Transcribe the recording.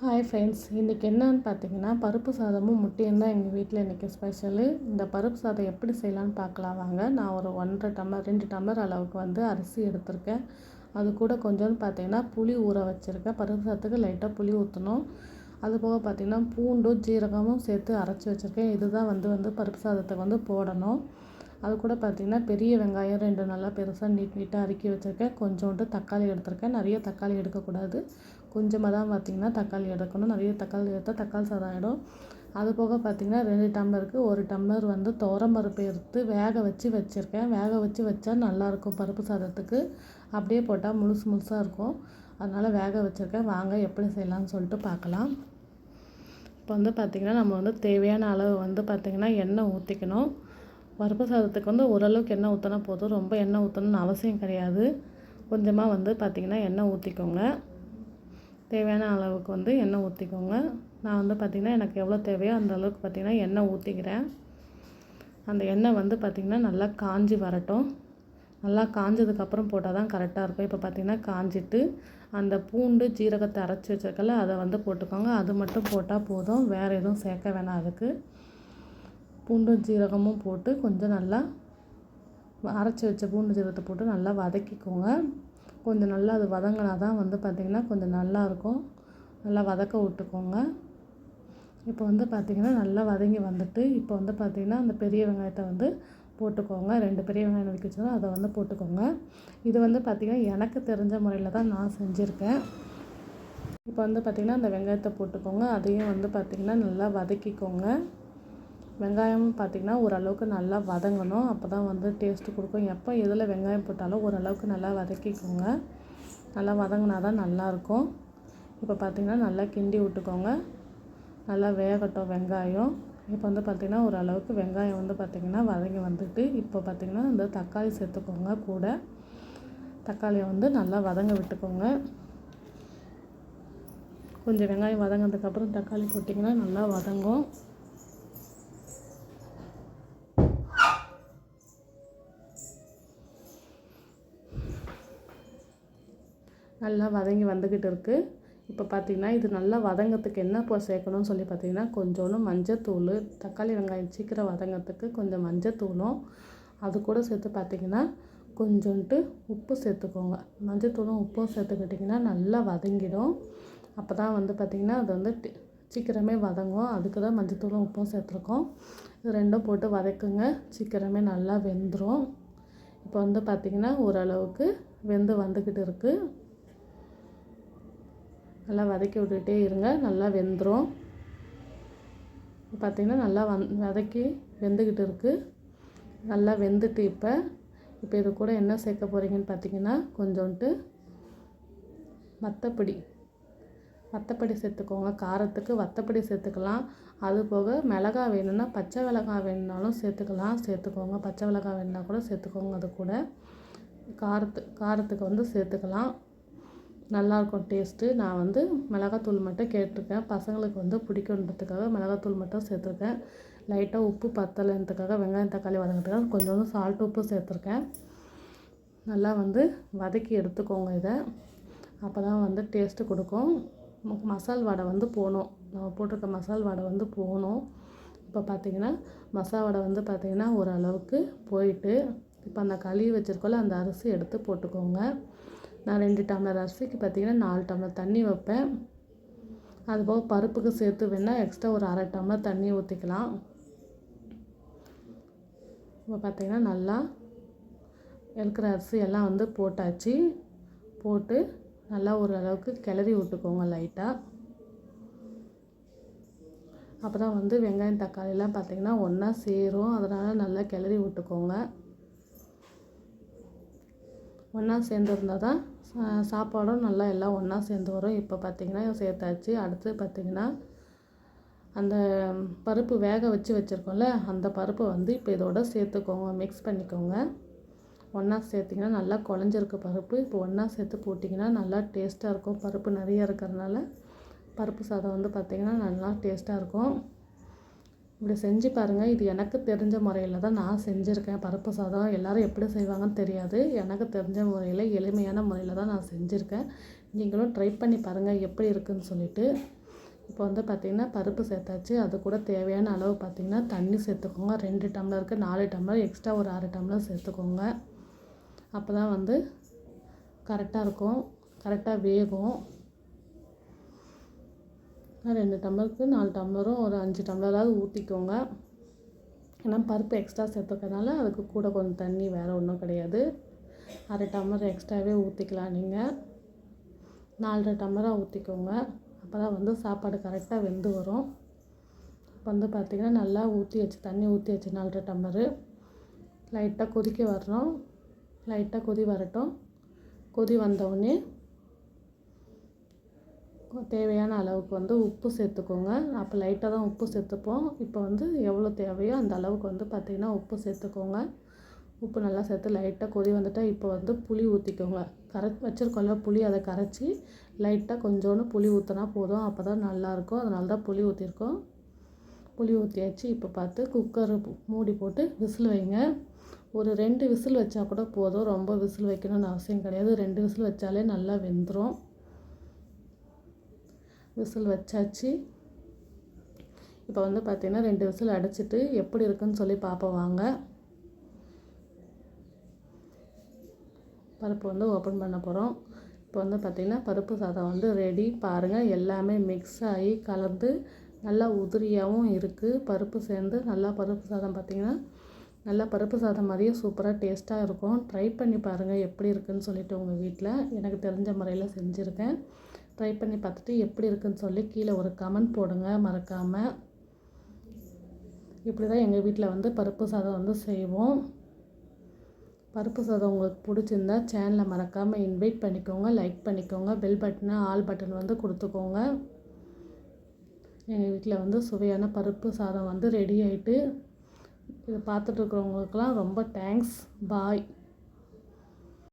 Hi friends இன்றைக்கி என்னன்னு பார்த்தீங்கன்னா பருப்பு சாதமும் முட்டையும் தான் எங்கள் வீட்டில் இன்றைக்கி ஸ்பெஷலு இந்த பருப்பு சாதம் எப்படி செய்யலான்னு பார்க்கலாம் வாங்க. நான் ஒரு ஒன்றரை டம்ளர் ரெண்டு டம்ளர் அளவுக்கு வந்து அரிசி எடுத்திருக்கேன். அது கூட கொஞ்சோண்டு பார்த்தீங்கன்னா புளி ஊற வச்சுருக்கேன். பருப்பு சாதத்துக்கு லைட்டாக புளி ஊற்றணும் அது போக பார்த்திங்கன்னா பூண்டும் ஜீரகமும் சேர்த்து அரைச்சி வச்சுருக்கேன். இதுதான் வந்து வந்து பருப்பு சாதத்துக்கு வந்து போடணும். அது கூட பார்த்திங்கன்னா பெரிய வெங்காயம் ரெண்டு நல்லா பெருசாக நீட் நீட்டாக அறுக்கி வச்சுருக்கேன். கொஞ்சோண்டு தக்காளி எடுத்திருக்கேன். நிறைய தக்காளி எடுக்கக்கூடாது. கொஞ்சமாக தான் பார்த்திங்கன்னா தக்காளி எடுக்கணும். நிறைய தக்காளி எடுத்தால் தக்காளி சாதம் ஆகிடும் அது போக பார்த்திங்கன்னா ரெண்டு டம்ளருக்கு ஒரு டம்ளர் வந்து பருப்பு எடுத்து வேக வச்சு வச்சுருக்கேன். வேக வச்சு வச்சா நல்லாயிருக்கும் பருப்பு சாதத்துக்கு. அப்படியே போட்டால் முழுசு முழுசாக இருக்கும். அதனால் வேக வச்சுருக்கேன். வாங்க எப்படி செய்யலாம்னு சொல்லிட்டு பார்க்கலாம். இப்போ வந்து பார்த்திங்கன்னா நம்ம வந்து தேவையான அளவு வந்து பார்த்திங்கன்னா எண்ணெய் ஊற்றிக்கணும் பருப்பு சாதத்துக்கு வந்து ஓரளவுக்கு எண்ணெய் ஊற்றினா போதும். ரொம்ப எண்ணெய் ஊற்றணும்னு அவசியம் கிடையாது. கொஞ்சமாக வந்து பார்த்திங்கன்னா எண்ணெய் ஊற்றிக்கோங்க தேவையான அளவுக்கு வந்து எண்ணெய் ஊற்றிக்கோங்க நான் வந்து பார்த்திங்கன்னா எனக்கு எவ்வளோ தேவையோ அந்த அளவுக்கு பார்த்திங்கன்னா எண்ணெய் ஊற்றிக்கிறேன் அந்த எண்ணெய் வந்து பார்த்திங்கன்னா நல்லா காஞ்சி வரட்டும். நல்லா காஞ்சதுக்கப்புறம் போட்டால் தான் கரெக்டாக இருக்கும். இப்போ பார்த்திங்கன்னா காஞ்சிட்டு அந்த பூண்டு ஜீரகத்தை அரைச்சி வச்சிருக்கல அதை வந்து போட்டுக்கோங்க. அது மட்டும் போட்டால் போதும். வேறு எதுவும் சேர்க்க வேணாம் அதுக்கு. பூண்டும் ஜீரகமும் போட்டு கொஞ்சம் நல்லா அரைச்சி வச்ச பூண்டு சீரகத்தை போட்டு நல்லா வதக்கிக்கோங்க. கொஞ்சம் நல்லா அது வதங்கினா தான் வந்து பார்த்திங்கன்னா கொஞ்சம் நல்லாயிருக்கும் நல்லா வதக்க விட்டுக்கோங்க. இப்போ வந்து பார்த்திங்கன்னா நல்லா வதங்கி வந்துட்டு இப்போ வந்து பார்த்திங்கன்னா அந்த பெரிய வெங்காயத்தை வந்து போட்டுக்கோங்க. ரெண்டு பெரிய வெங்காயம் நறுக்கி வச்சோம் அதை வந்து போட்டுக்கோங்க. இது வந்து பார்த்திங்கன்னா எனக்கு தெரிஞ்ச முறையில் தான் நான் செஞ்சுருக்கேன். இப்போ வந்து பார்த்திங்கன்னா அந்த வெங்காயத்தை போட்டுக்கோங்க. அதையும் வந்து பார்த்திங்கன்னா நல்லா வதக்கிக்கோங்க. வெங்காயம் பார்த்திங்கன்னா ஓரளவுக்கு நல்லா வதங்கணும். அப்போ தான் வந்து டேஸ்ட்டு கொடுக்கும். எப்போ எதில் வெங்காயம் போட்டாலும் ஓரளவுக்கு நல்லா வதக்கிக்கோங்க. நல்லா வதங்கினா தான் நல்லாயிருக்கும் இப்போ பார்த்திங்கன்னா நல்லா கிண்டி விட்டுக்கோங்க. நல்லா வேகட்டும் வெங்காயம். இப்போ வந்து பார்த்திங்கன்னா ஓரளவுக்கு வெங்காயம் வந்து பார்த்திங்கன்னா வதங்கி வந்துட்டு இப்போ பார்த்திங்கன்னா இந்த தக்காளி சேர்த்துக்கோங்க கூட. தக்காளியை வந்து நல்லா வதங்க விட்டுக்கோங்க. கொஞ்சம் வெங்காயம் வதங்கினதுக்கப்புறம் தக்காளி போட்டிங்கன்னா நல்லா வதங்கும். நல்லா வதங்கி வந்துக்கிட்டு இருக்குது இப்போ பார்த்திங்கன்னா இது நல்லா வதங்கிறதுக்கு என்ன இப்போ சேர்க்கணும்னு சொல்லி பார்த்திங்கன்னா கொஞ்சோண்டு மஞ்சத்தூள் தக்காளி வெங்காயம் சீக்கிரம் வதங்கிறதுக்கு கொஞ்சம் மஞ்சத்தூளும் அது கூட சேர்த்து பார்த்திங்கன்னா கொஞ்சோன்ட்டு உப்பு சேர்த்துக்கோங்க. மஞ்சத்தூளும் உப்பும் சேர்த்துக்கிட்டிங்கன்னா நல்லா வதங்கிடும். அப்போ தான் வந்து பார்த்திங்கன்னா அது வந்து சீக்கிரமே வதங்கும். அதுக்கு தான் மஞ்சத்தூளும் உப்பும் சேர்த்துருக்கோம். இது ரெண்டும் போட்டு வதக்குங்க. சீக்கிரமே நல்லா வெந்துடும் இப்போ வந்து பார்த்திங்கன்னா ஓரளவுக்கு வெந்து வந்துக்கிட்டு இருக்குது நல்லா வதக்கி விட்டுகிட்டே இருங்க. நல்லா வெந்துடும் பார்த்திங்கன்னா நல்லா வந் வதக்கி வெந்துக்கிட்டு இருக்குது நல்லா வெந்துட்டு இப்போ இப்போ இது கூட என்ன சேர்க்க போகிறீங்கன்னு பார்த்தீங்கன்னா கொஞ்சோன்ட்டு வத்தப்பொடி. வத்தப்பொடி சேர்த்துக்கோங்க. காரத்துக்கு வத்தப்பொடி சேர்த்துக்கலாம். அது போக மிளகா வேணும்னா பச்சை மிளகா வேணுனாலும் சேர்த்துக்கலாம். சேர்த்துக்கோங்க. பச்சை மிளகா வேணுன்னா கூட சேர்த்துக்கோங்க. அது கூட. காரத்து காரத்துக்கு வந்து சேர்த்துக்கலாம். நல்லாயிருக்கும் டேஸ்ட்டு. நான் வந்து மிளகாத்தூள் மட்டும் கேட்டிருக்கேன். பசங்களுக்கு வந்து பிடிக்குன்றதுக்காக மிளகாத்தூள் மட்டும் சேர்த்துருக்கேன். லைட்டாக உப்பு பத்தலைன்றதுக்காக வெங்காயம் தக்காளி வதங்கிறதுக்காக கொஞ்சோண்டு சால்ட் உப்பு சேர்த்துருக்கேன். நல்லா வந்து வதக்கி எடுத்துக்கோங்க இதை. அப்போ தான் வந்து டேஸ்ட்டு கொடுக்கும். மசால் வடை வந்து போகணும். நம்ம போட்டிருக்க மசால் வடை வந்து போகணும். இப்போ பார்த்திங்கன்னா மசால் வடை வந்து பார்த்திங்கன்னா ஓரளவுக்கு போயிட்டு இப்போ அந்த களி வச்சுருக்கோல அந்த அரிசி எடுத்து போட்டுக்கோங்க. நான் ரெண்டு டம்ளர் அரிசிக்கு பார்த்திங்கன்னா நாலு டம்ளர் தண்ணி வைப்பேன். அதுபோக பருப்புக்கு சேர்த்து வேணால் எக்ஸ்ட்ரா ஒரு அரை டம்ளர் தண்ணி ஊற்றிக்கலாம் இப்போ பார்த்திங்கன்னா நல்லா இருக்கிற அரிசி எல்லாம் வந்து போட்டாச்சு. போட்டு நல்லா ஓரளவுக்கு கிளறி விட்டுக்கோங்க லைட்டாக அப்போ தான் வந்து வெங்காயம் தக்காளிலாம் பார்த்திங்கன்னா ஒன்றா சேரும். அதனால் நல்லா கிளறி விட்டுக்கோங்க. ஒன்றா சேர்ந்துருந்தால் தான் சாப்பாடும் நல்லா எல்லாம் ஒன்றா சேர்ந்து வரும். இப்போ பார்த்திங்கன்னா சேர்த்தாச்சு. அடுத்து பார்த்திங்கன்னா அந்த பருப்பு வேக வச்சு வச்சுருக்கோம்ல அந்த பருப்பை வந்து இப்போ இதோட சேர்த்துக்கோங்க. மிக்ஸ் பண்ணிக்கோங்க. ஒன்றா சேர்த்திங்கன்னா நல்லா குழஞ்சிருக்கு பருப்பு. இப்போ ஒன்றா சேர்த்து போட்டிங்கன்னா நல்லா டேஸ்ட்டாக இருக்கும். பருப்பு நிறைய இருக்கிறதுனால பருப்பு சாதம் வந்து பார்த்திங்கன்னா நல்லா டேஸ்ட்டாக இருக்கும். இப்படி செஞ்சு பாருங்கள் இது எனக்கு தெரிஞ்ச முறையில் தான் நான் செஞ்சுருக்கேன். பருப்பு சாதம் எல்லோரும் எப்படி செய்வாங்கன்னு தெரியாது. எனக்கு தெரிஞ்ச முறையில் எளிமையான முறையில் தான் நான் செஞ்சுருக்கேன். நீங்களும் ட்ரை பண்ணி பாருங்கள் எப்படி இருக்குதுன்னு சொல்லிவிட்டு இப்போ வந்து பார்த்திங்கன்னா பருப்பு சேர்த்தாச்சு. அது கூட தேவையான அளவு பார்த்திங்கன்னா தண்ணி சேர்த்துக்கோங்க. ரெண்டு டம்ளருக்கு நாலு டம்ளர் எக்ஸ்ட்ரா ஒரு அரை டம்ளர் சேர்த்துக்கோங்க. அப்போ தான் வந்து கரெக்டாக இருக்கும். கரெக்டாக வேகும். ரெண்டு டம்ளருக்கு நாலு டம்ளரும் ஒரு அஞ்சு டம்ளராவது ஊற்றிக்கோங்க ஏன்னா பருப்பு எக்ஸ்ட்ரா சேர்த்துக்கறனால அதுக்கு கூட கொஞ்சம் தண்ணி வேறு ஒன்றும் கிடையாது. அரை டம்ளர் எக்ஸ்ட்ராவே ஊற்றிக்கலாம் நீங்கள் நாலரை டம்ளராக ஊற்றிக்கோங்க அப்போ தான் வந்து சாப்பாடு கரெக்டாக வெந்து வரும். இப்போ வந்து பார்த்திங்கன்னா நல்லா ஊற்றி வச்சு தண்ணி ஊற்றி வச்சு நாலரை டம்ளரு. லைட்டாக கொதிக்க வரணும். லைட்டாக கொதி வரட்டும். கொதி வந்தவுடனே தேவையான அளவுக்கு வந்து உப்பு சேர்த்துக்கோங்க. அப்போ லைட்டாக தான் உப்பு சேர்த்துப்போம். இப்போ வந்து எவ்வளோ தேவையோ அந்த அளவுக்கு வந்து பார்த்திங்கன்னா உப்பு சேர்த்துக்கோங்க. உப்பு நல்லா சேர்த்து லைட்டாக கொதி வந்துட்டால் இப்போ வந்து புளி ஊற்றிக்கோங்க கரை வச்சுருக்கோம்ல புளி அதை கரைச்சி லைட்டாக கொஞ்சோண்டு புளி ஊற்றினா போதும். அப்போ தான் நல்லாயிருக்கும் அதனால தான் புளி ஊற்றிருக்கோம் புளி ஊற்றியாச்சு இப்போ பார்த்து குக்கர் மூடி போட்டு விசில் வைங்க. ஒரு ரெண்டு விசில் வச்சா கூட போதும். ரொம்ப விசில் வைக்கணும்னு அவசியம் கிடையாது. ரெண்டு விசில் வச்சாலே நல்லா வெந்துடும் விசில் வச்சாச்சு. இப்போ வந்து பார்த்திங்கன்னா ரெண்டு விசில் அடைச்சிட்டு எப்படி இருக்குன்னு சொல்லி பார்ப்போம் வாங்க. பருப்பு வந்து ஓப்பன் பண்ண போகிறோம் இப்போ வந்து பார்த்திங்கன்னா பருப்பு சாதம் வந்து ரெடி பாருங்கள் எல்லாமே மிக்ஸ் ஆகி கலந்து நல்லா உதிரியாகவும் இருக்குது பருப்பு சேர்ந்து நல்லா பருப்பு சாதம் பார்த்திங்கன்னா நல்லா பருப்பு சாதம் மாதிரியே சூப்பராக டேஸ்ட்டாக இருக்கும். ட்ரை பண்ணி பாருங்கள் எப்படி இருக்குதுன்னு சொல்லிவிட்டு உங்கள் வீட்டில் எனக்கு தெரிஞ்ச முறையில் செஞ்சுருக்கேன். ட்ரை பண்ணி பார்த்துட்டு எப்படி இருக்குன்னு சொல்லி கீழே ஒரு கமெண்ட் போடுங்க. மறக்காமல் இப்படி தான் எங்கள் வீட்டில் வந்து பருப்பு சாதம் வந்து செய்வோம். பருப்பு சாதம் உங்களுக்கு பிடிச்சிருந்தா சேனலை மறக்காமல் இன்வைட் பண்ணிக்கோங்க லைக் பண்ணிக்கோங்க பெல் பட்டனை ஆல் பட்டன் வந்து கொடுத்துக்கோங்க. எங்கள் வீட்டில் வந்து சுவையான பருப்பு சாதம் வந்து ரெடி ஆகிட்டு இதை பார்த்துட்டு இருக்கிறவங்களுக்கெல்லாம் ரொம்ப தேங்க்ஸ் பாய்